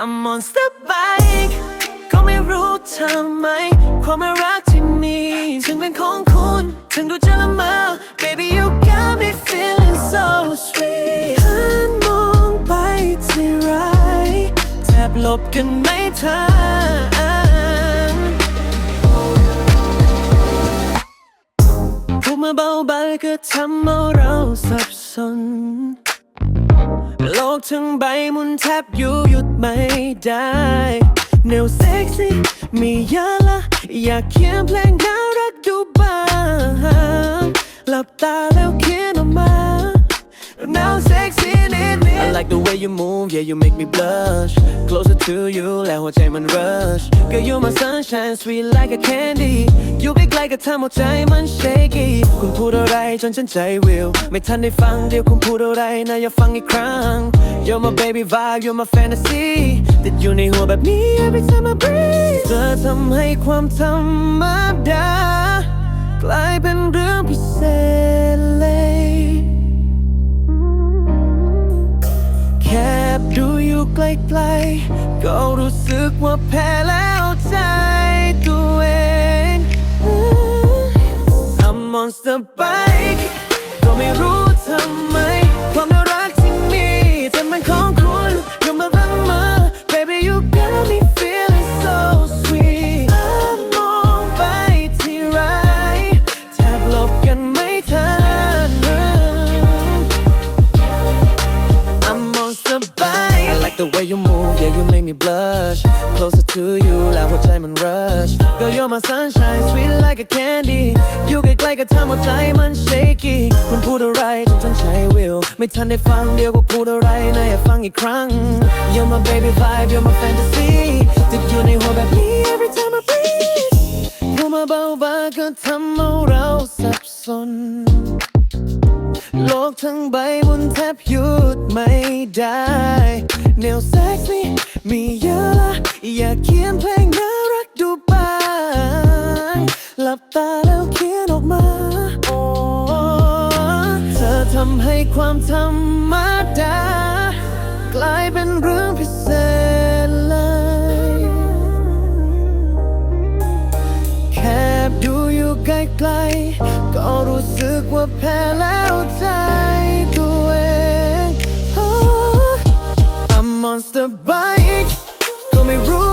I'm monster bike ก็ไม่รู้ทำไม ความรักที่มีถึงเป็นของคุณ ถึงดูจะละเมอ Baby you got me feeling so sweet หันมองไปที่ไรแทบหลบกันไม่ทันพูดมาเบาๆก็ทำเอาเราสับสน โลกทั้งใบหมุนแทบอยู่หยุด ไม่ได้แนวเซ็กซี่มีเยอะละอยากเขียนเพลงน่ารักดูบ้างหลับตาแล้วเขียนออกมา Now sexy นิดนิด I like the way you move yeah you make me blush Closer to you แล้วหัวใจมัน rush Girl you my sunshine sweet like a candy อยู่ใกล้ๆก็ทำหัวใจมัน shaky คุณพูดอะไรจนฉันใจวิว ไม่ทันได้ฟังเดี๋ยวคุณพูดอะไรนะอย่าฟังอีกครั้ง You're my baby vibe you're my fantasy ติดอยู่ในหัวแบบนี้ every time I breathe เธอทำให้ความธรรมดากลายเป็นเรื่องพิเศษเลย แค่ดูอยู่ไกลๆก็รู้สึกว่าแพ้แล้ว อไป ก็ไม่รู้ทำไม ความน่ารักที่มีแต่มันของคุณอยอมมาบังมา Baby you got me feeling so sweet มองไปที่ไรแทบหลบกันไม่ทัน I'm monster bike I like the way you move yeah you make me blush to you แล้วหัวใจมัน rush Girl you're my sunshine sweet like a candy อยู่ใกล้ๆก็ทำหัวใจมัน shaky คุณพูดอะไรจนฉันใช้วิวไม่ทันได้ฟังเดียวก็พูดอะไรนะอย่าฟังอีกครั้ง You're my baby vibe you're my fantasy ติดอยู่ในหัวแบบนี้ every time I breathe พูดมาเบาๆก็ทำเอาเราสับสนโลกทั้งใบหมุนแทบหยุดไม่ได้แนวเซ็กซี่ มีเยอะละอยากเขียนเพลงน่ารักดูบ้างหลับตาแล้วเขียนออกมาโอ้เธอทำให้ความธรรมดากลายเป็นเรื่องพิเศษเลย แค่ดูอยู่ไกล้ๆก็รู้สึกว่าแพ้แล้วใจตัวเอง Oh, I'm monster by ก็ไม่รู้